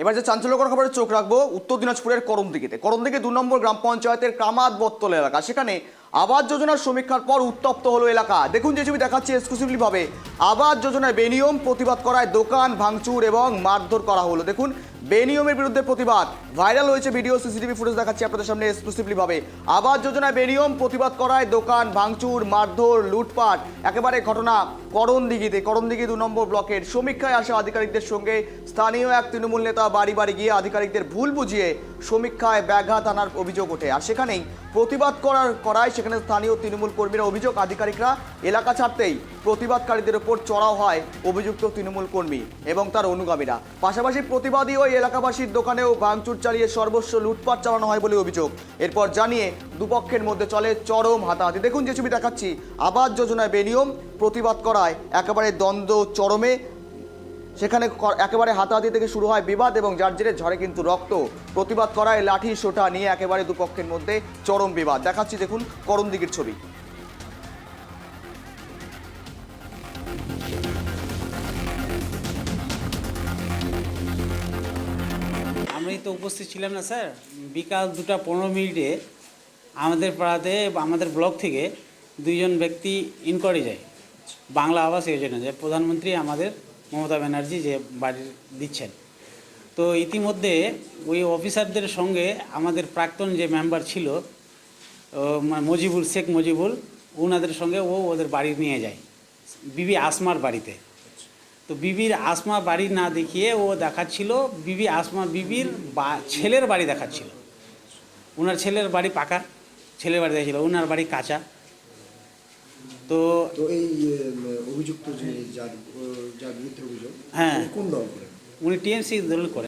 এবার যে চাঞ্চল্যকর খবরে চোখ রাখব, উত্তর দিনাজপুরের করমদিঘিতে। করমদিঘি দু নম্বর গ্রাম পঞ্চায়েতের কামাত বত্তল এলাকা। সেখানে আবাস যোজনার সমীক্ষার পর উত্তপ্ত হলো এলাকা। দেখুন যে ছবি দেখাচ্ছি এক্সক্লুসিভলি ভাবে আবাস যোজনায় বেনিয়ম প্রতিবাদ করায় দোকান ভাঙচুর এবং মারধর করা হলো। দেখুন বেনিয়মের বিরুদ্ধে প্রতিবাদ। ভাইরাল হয়েছে ভিডিও, সিসিটিভি ফুটেজ দেখাচ্ছি আপনাদের সামনে এক্সক্লুসিভলি ভাবে আবাস যোজনায় বেনিয়ম প্রতিবাদ করায় দোকান, ভাঙচুর, মারধর, লুটপাট। একেবারে ঘটনা করণদিঘিতে। করণদিঘি দু নম্বর ব্লকের সমীক্ষায় আসা আধিকারিকদের সঙ্গে স্থানীয় এক তৃণমূল নেতা বাড়ি বাড়ি গিয়ে আধিকারিকদের ভুল বুঝিয়ে সমীক্ষায় ব্যাঘাত আনার অভিযোগ ওঠে। আর সেখানেই প্রতিবাদ করার করায় সেখানে স্থানীয় তৃণমূল কর্মীরা অভিযোগ, আধিকারিকরা এলাকা ছাড়তেই প্রতিবাদকারীদের ওপর চড়াও হয় অভিযুক্ত তৃণমূল কর্মী এবং তার অনুগামীরা। পাশাপাশি প্রতিবাদী ওই এলাকাবাসীর দোকানেও ভাঙচুর চালিয়ে সর্বস্ব লুটপাট চালানো হয় বলে অভিযোগ। এরপর জানিয়ে দুপক্ষের মধ্যে চলে চরম হাতাহাতি। দেখুন যে ছবি দেখাচ্ছি। আবাস যোজনায় বেনিয়ম, প্রতিবাদ করায় একেবারে দ্বন্দ্ব চরমে। সেখানে একেবারে হাতাহাতি থেকে শুরু হয় বিবাদ এবং যার জেরে ঝরে কিন্তু রক্ত। প্রতিবাদ করায় লাঠি, সোটা নিয়ে একেবারে দুপক্ষের মধ্যে চরম বিবাদ। দেখাচ্ছি দেখুন করণদিঘির ছবি। আমি তো উপস্থিত ছিলাম না, স্যার। বিকাল দুটা পনেরো মিনিটে আমাদের পাড়াতে, আমাদের ব্লক থেকে দুইজন ব্যক্তি ইনকোয়ারি যায়। বাংলা আবাস যোজনা, যে প্রধানমন্ত্রী আমাদের মমতা ব্যানার্জি যে বাড়ি দিচ্ছেন। তো ইতিমধ্যে ওই অফিসারদের সঙ্গে আমাদের প্রাক্তন যে মেম্বার ছিল মজিবুল, শেখ মজিবুল ওনাদের সঙ্গে ও ওদের বাড়ি নিয়ে যায়। বিবি আসমার বাড়িতে। তো বিবির আসমা বাড়ি না দেখিয়ে ও দেখাচ্ছিল বিবি আসমা বিবির বা- ছেলের বাড়ি দেখাচ্ছিল। ওনার ছেলের বাড়ি পাকা ছেলের বাড়ি দেখাচ্ছিল ওনার বাড়ি কাঁচা। তো এই অভিযুক্ত যে যার যার বিরুদ্ধে অভিযোগ হ্যাঁ। কোন দল করেন? উনি টিএমসি দল করে।